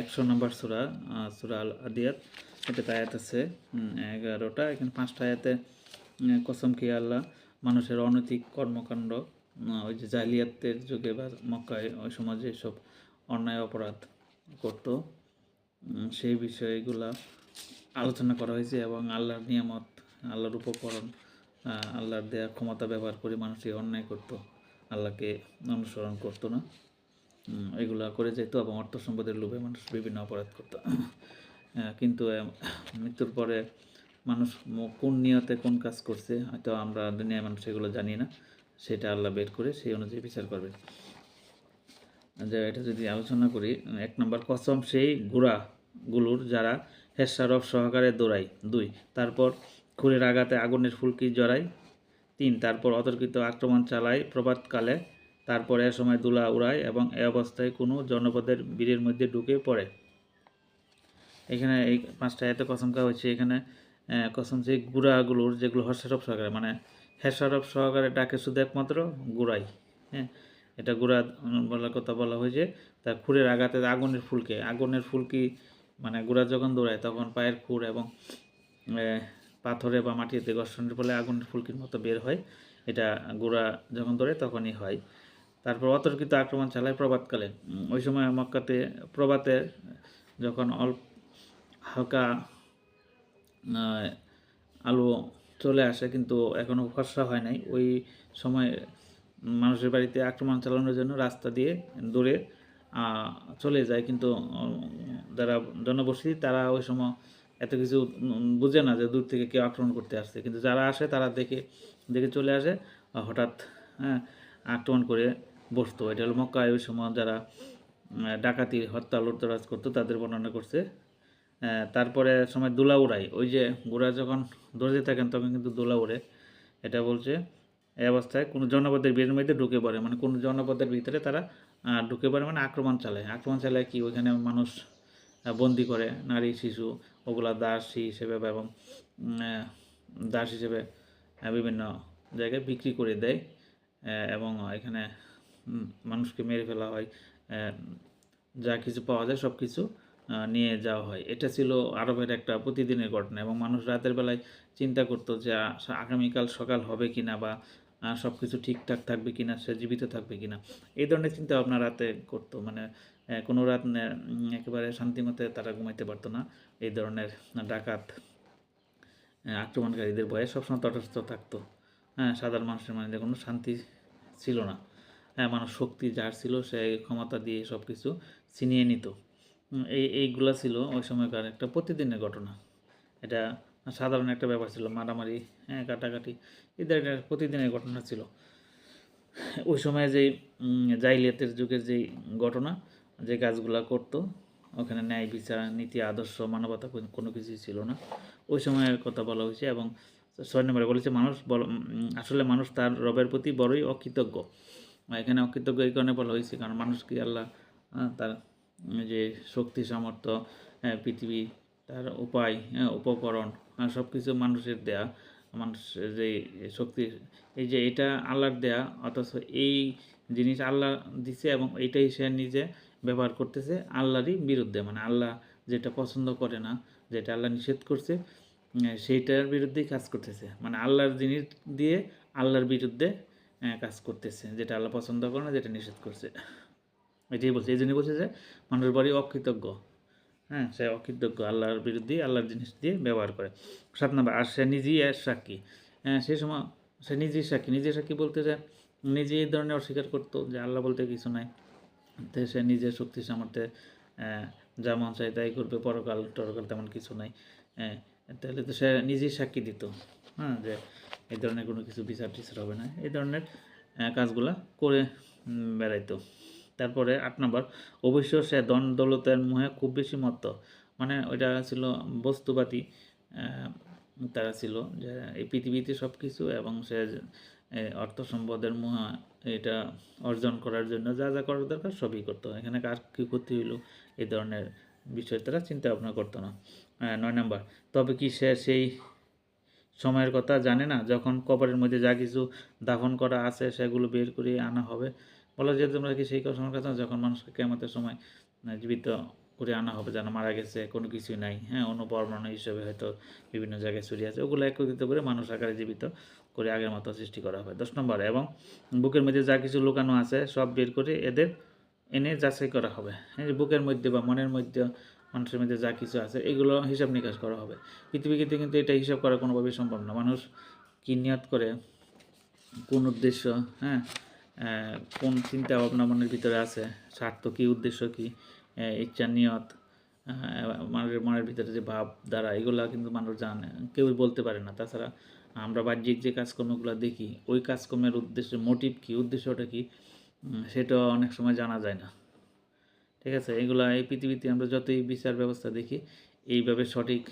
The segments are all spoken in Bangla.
একশো নম্বর সুরা সুরা আল আদিয়াত এটাতে আয়াত আছে। এগারোটা। এখানে পাঁচটা আয়াতে কসম খেয়ে আল্লাহ, মানুষের অনৈতিক কর্মকাণ্ড ওই যে জাহিলিয়াতের যুগে বা মক্কায় ওই সময় যেসব অন্যায় অপরাধ করতো। সেই বিষয়গুলা আলোচনা করা হয়েছে এবং আল্লাহর নিয়ামত, আল্লাহর উপকরণ আল্লাহর দেয়া ক্ষমতা ব্যবহার করে মানুষ অন্যায় করতো। আল্লাহকে অনুসরণ করতো না। এগুলা করে যেত এবং অর্থ সম্পদের লোভে মানুষ বিভিন্ন অপরাধ করতো। কিন্তু মৃত্যুর পরে মানুষ কোন নিয়তে কোন কাজ করছে, হয়তো আমরা দুনিয়ার মানুষ এগুলো জানি না। সেটা আল্লাহ বের করে সেই অনুযায়ী বিচার করবে। যে এটা যদি আলোচনা করি, এক নম্বর কসম সেই গুড়াগুলোর যারা হেসারফ সহকারে দৌড়ায়, দুই, তারপর খুরের আঘাতে আগুনের ফুলকি জড়ায়, তিন, তারপর অতর্কিত আক্রমণ চালায়, প্রভাতকালে তারপর এ সময় দুলা উড়ায় এবং এ অবস্থায় কোনো জনপদের বীরের মধ্যে ঢুকে পড়ে। এখানে এই পাঁচটা এত কসম খাওয়া এখানে কসম সেই গুড়াগুলোর যেগুলো হর্ষারফ সহকারে মানে হেসারফ সহকারে ডাকে শুধু একমাত্র গুড়াই হ্যাঁ? এটা গুড়া বলার কথা বলা হয়েছে তার খুরের আঘাতে আগুনের ফুলকে, আগুনের ফুলকি মানে গুড়া যখন দৌড়ায় তখন পায়ের খুর এবং পাথরে বা মাটিতে ঘর্ষণের ফলে আগুনের ফুলকির মতো বের হয়। এটা গুড়া যখন ধরে তখনই হয়। তারপর অতর্কিত আক্রমণ চালায় প্রভাতকালে। ওই সময় মক্কাতে প্রভাতে যখন অল্প হালকা আলো চলে আসে কিন্তু এখনও ফর্সা হয় নাই, ওই সময় মানুষের বাড়িতে আক্রমণ চালানোর জন্য রাস্তা দিয়ে দূরে চলে যায় কিন্তু যারা জনবসতি তারা ওই সময় এত কিছু বুঝে না যে দূর থেকে কেউ আক্রমণ করতে আসছে। কিন্তু যারা আসে তারা দেখে দেখে চলে আসে। হঠাৎ হ্যাঁ আক্রমণ করে বসতো। এটা হলো মক্কায় ওই সময় যারা ডাকাতি, হত্যা, লুটতরাজ করতো, তাদের বর্ণনা করছে। তারপরে সময় দোলা উড়াই ওই যে গোড়া যখন দৌড়তে থাকেন তখন কিন্তু দোলা উড়ে এটা বলছে, এই অবস্থায় কোনো জনপদের বীরের মধ্যে ঢুকে পড়ে। মানে কোনো জনপদের ভিতরে তারা ঢুকে পড়ে মানে আক্রমণ চালায়। আক্রমণ চালায় কি? ওইখানে মানুষ বন্দি করে, নারী, শিশু, ওগুলা দাসী হিসেবে এবং দাস হিসেবে বিভিন্ন জায়গায় বিক্রি করে দেয়। এবং এখানে মানুষকে মেরে ফেলা হয় যা কিছু পাওয়া যায় সব কিছু নিয়ে যাওয়া হয়। এটা ছিল আরবের একটা প্রতিদিনের ঘটনা এবং মানুষ রাতের বেলায় চিন্তা করতো যে আগামীকাল সকাল হবে কিনা বা সব কিছু ঠিকঠাক থাকবে কিনা, সে জীবিত থাকবে কিনা। এই ধরনের চিন্তা ভাবনা রাতে করতো। মানে কোনো রাত নে- একেবারে শান্তিমতে তারা ঘুমাইতে পারতো না। এই ধরনের ডাকাত আক্রমণকারীদের ভয়ে সবসময় তটস্থ থাকতো। হ্যাঁ সাধারণ মানুষের মানে কোনো শান্তি ছিল না। হ্যাঁ মানুষ শক্তি যার ছিল সে ক্ষমতা দিয়ে সব কিছু ছিনিয়ে নিত। এই, এইগুলা ছিল ওই সময়কার একটা প্রতিদিনের ঘটনা। এটা সাধারণ একটা ব্যাপার ছিল, মারামারি হ্যাঁ কাটাকাটি এদের একটা প্রতিদিনের ঘটনা ছিল। ওই সময় যে জাইলিয়াতের যুগের যেই ঘটনা, যে কাজগুলা করতো, ওখানে ন্যায় বিচার, নীতি, আদর্শ, মানবতা কোনো- কিছুই ছিল না। ওই সময়ের কথা বলা হয়েছে এবং ছয় নম্বরে বলেছে, মানুষ আসলে মানুষ তার রবের প্রতি বড়ই অকৃতজ্ঞ। এখানে অকৃতজ্ঞ এই কারণে বলা হয়েছে কারণ মানুষকে আল্লাহ আহ, তার যে শক্তি সামর্থ্য হ্যাঁ, পৃথিবী তার উপায় হ্যাঁ, উপকরণ সব কিছু মানুষের দেয়া মানুষের যে শক্তি এই যে এটা আল্লাহর দেয়া অথচ এই জিনিস আল্লাহ দিছে এবং এইটাই সে নিজে ব্যবহার করতেছে আল্লাহরই বিরুদ্ধে মানে আল্লাহ যেটা পছন্দ করে না যেটা আল্লাহ নিষেধ করছে সেইটার বিরুদ্ধেই কাজ করতেছে মানে আল্লাহর জিনিস দিয়ে আল্লাহর বিরুদ্ধে কাজ করতেছে, যেটা আল্লাহ পছন্দ করে না, যেটা নিষেধ করছে। এটাই বলছে, এই জন্য বলছে যে মানুষ বাড়ি অকৃতজ্ঞ। হ্যাঁ সে অকৃতজ্ঞ, আল্লাহর বিরুদ্ধে, আল্লাহর জিনিস দিয়ে ব্যবহার করে। সাত নম্বর, আর সে নিজেই এক সাক্ষী। হ্যাঁ সেই সময় সে নিজেই সাক্ষী। নিজে সাক্ষী বলতে যে নিজে এই ধরনের অস্বীকার করতো যে আল্লাহ বলতে কিছু নাই। তো সে নিজের শক্তি, সামর্থ্যে যা মন চায় তাই করবে, পরকাল টরকাল তেমন কিছু নাই। হ্যাঁ তাহলে তো সে নিজেই সাক্ষী দিত। হ্যাঁ যে এই ধরনের কোনো কিছু বিচার টিচার হবে না। এই ধরনের কাজগুলা করে বেড়াইতো। তারপরে আট নম্বর অবশ্য সে দন দৌলতের মোহে খুব বেশি মত্ত। মানে ওইটা ছিল বস্তুবাদী তারা ছিল যে এই পৃথিবীতে সব কিছু এবং সে অর্থ সম্পদের মোহ এটা অর্জন করার জন্য যা যা করার দরকার সবই করতো। এখানে কার কী ক্ষতি হইল, এই ধরনের বিষয় তারা চিন্তা ভাবনা করতো না। নয় নম্বর, তবে কি সে সেই সময়ের কথা জানে না, যখন কবরের মধ্যে যা কিছু দাফন করা আছে সেগুলো বের করে আনা হবে। বলা যায় তোমরা কি সেই সময়ের কথা যখন মানুষকে কেমতের সময় জীবিত করে আনা হবে, যেন মারা গেছে, কোনো কিছুই নাই হ্যাঁ অনুপরমাণু হিসেবে হয়তো বিভিন্ন জায়গায় ছড়িয়ে আছে, ওগুলো একত্রিত করে মানুষ আকারে জীবিত করে আগের মতো সৃষ্টি করা হবে দশ নম্বর, এবং বুকের মধ্যে যা কিছু লুকানো আছে সব বের করে এদের এনে যাচাই করা হবে। হ্যাঁ বুকের মধ্যে বা মনের মধ্যে মানুষের মধ্যে যা কিছু আছে, এগুলো হিসাব নিকাশ করা হবে। পৃথিবীতে কিন্তু এটা হিসাব করা কোনোভাবেই সম্ভব না। মানুষ কি নিয়ত করে, কোন উদ্দেশ্য হ্যাঁ কোন চিন্তা ভাবনা মনের ভিতরে আছে, স্বার্থ কী, উদ্দেশ্য কী ইচ্ছা, নিয়ত মানুষের মনের ভিতরে যে ভাব দ্বারা এগুলা কিন্তু মানুষ জানে, কেউই বলতে পারে না। তাছাড়া আমরা বাহ্যিক যে কাজকর্মগুলো দেখি, ওই কাজকর্মের উদ্দেশ্য মোটিভ কী, উদ্দেশ্যটা কী সেটা অনেক সময় জানা যায় না। ঠিক আছে? এগুলা এই পৃথিবীতে আমরা যতই বিচার ব্যবস্থা দেখি এইভাবে সঠিক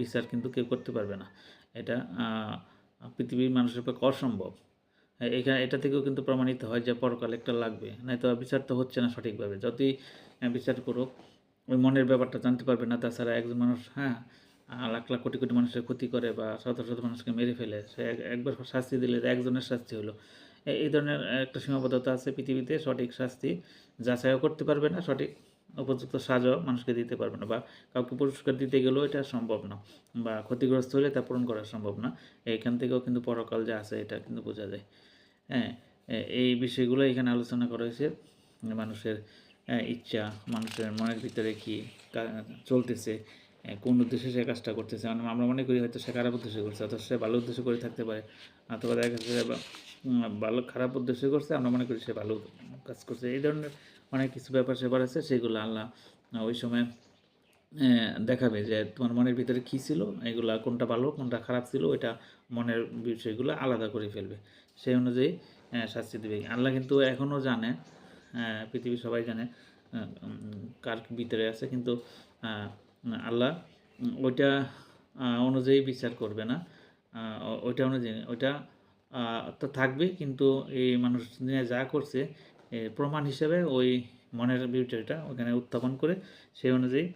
বিচার কিন্তু কেউ করতে পারবে না। এটা পৃথিবীর মানুষের পক্ষে অসম্ভব। হ্যাঁ, এখানে এটা থেকেও কিন্তু প্রমাণিত হয় যে পরকাল একটা লাগবে। নয়তো বিচার তো হচ্ছে না সঠিকভাবে। যতই বিচার করুক ওই মনের ব্যাপারটা জানতে পারবে না তাছাড়া একজন মানুষ হ্যাঁ লাখ লাখ কোটি কোটি মানুষের ক্ষতি করে বা শত শত মানুষকে মেরে ফেলে সে একবার শাস্তি দিলে একজনের শাস্তি হলো। এই ধরনের একটা সীমাবদ্ধতা আছে পৃথিবীতে, সঠিক শাস্তি যাচাইও করতে পারবে না, সঠিক উপযুক্ত সাজাও মানুষকে দিতে পারবে না বা কাউকে পুরস্কার দিতে গেলেও এটা সম্ভব না বা ক্ষতিগ্রস্ত হলে তা পূরণ করা সম্ভব না। এইখান থেকেও কিন্তু পরকাল যে আছে এটা কিন্তু বোঝা যায়। হ্যাঁ এই বিষয়গুলো এখানে আলোচনা করা হয়েছে। মানুষের ইচ্ছা, মানুষের মনের ভিতরে কী, চলতেছে কোন উদ্দেশ্যে সে কাজটা করতেছে? মানে আমরা মনে করি হয়তো সে খারাপ উদ্দেশ্যে করছে অথচ সে ভালো উদ্দেশ্য করে থাকতে পারে। অথবা দেখা বা- ভালো খারাপ উদ্দেশ্য করছে আমরা মনে করি সে ভালো কাজ করছে। এই ধরনের অনেক কিছু ব্যাপার স্যাপার আছে সেগুলো আল্লাহ ওই সময় দেখাবে যে তোমার মনের ভিতরে কী ছিল এগুলা কোনটা ভালো কোনটা খারাপ ছিল ওইটা মনের বিষয়গুলো আলাদা করে ফেলবে। সেই অনুযায়ী শাস্তি দেবে। আল্লাহ কিন্তু এখনও জানে আহ, পৃথিবীর সবাই জানে কার ভিতরে আছে কিন্তু আল্লাহ ওইটা অনুযায়ী বিচার করবে না। ওইটা অনুযায়ী ওইটা তো থাকবে, কিন্তু এই মানুষ যা করছে প্রমাণ হিসেবে ওই মনের বিউটিটা ওখানে উত্থাপন করে সেই অনুযায়ী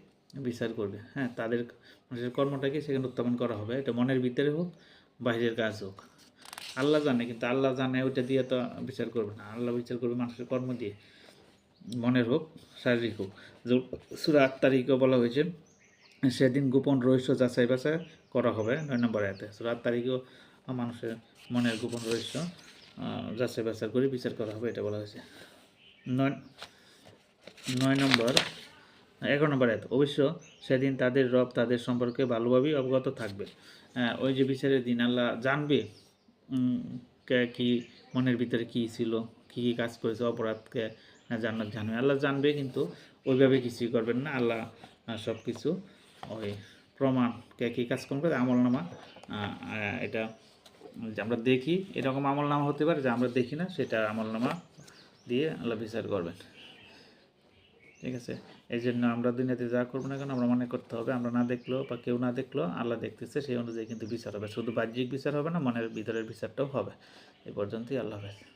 বিচার করবে। হ্যাঁ তাদের মানুষের কর্মটাকে সেখানে উত্থাপন করা হবে। এটা মনের ভিতরে হোক বাইরের কাজ হোক। আল্লাহ জানে, কিন্তু আল্লাহ জানে ওইটা দিয়ে তো বিচার করবে না। আল্লাহ বিচার করবে মানুষের কর্ম দিয়ে। মনের হোক, শারীরিক হোক। সুরা আট তারিখও বলা হয়েছে সেদিন গোপন রহস্য যাচাই বাছাই করা হবে, নয় নম্বর আয়াতে। আট তারিখেও মানুষের মনের গোপন রহস্য যাচাই বাছাই করে বিচার করা হবে, এটা বলা হয়েছে। নয় নয় নম্বর, এগারো নম্বর এত অবশ্য সেদিন তাদের রব তাদের সম্পর্কে ভালোভাবেই অবগত থাকবে। ওই যে বিচারের দিন, আল্লাহ জানবে কে কি মনের ভিতরে কি ছিল, কি কি কাজ করেছে, অপরাধকে জান্নাত জানবে। আল্লাহ জানবে, কিন্তু ওইভাবে কিছুই করবেন না। আল্লাহ সব কিছু ওই প্রমাণ কে কী কাজ কম করে আমল নামা এটা আমরা দেখি, এরকম আমল নামা হতে পারে, যে আমরা দেখি না, সেটা আমল নামা দিয়ে আল্লাহ বিচার করবেন। ঠিক আছে? এই জন্য আমরা দুনিয়াতে যা করব না কেন, আমরা মনে করতে হবে, আমরা না দেখলেও বা কেউ না দেখলেও আল্লাহ দেখতেছে, সেই অনুযায়ী কিন্তু বিচার হবে। শুধু বাহ্যিক বিচার হবে না, মনের ভিতরের বিচারটাও হবে। এই পর্যন্তই আল্লাহ হাফেজ।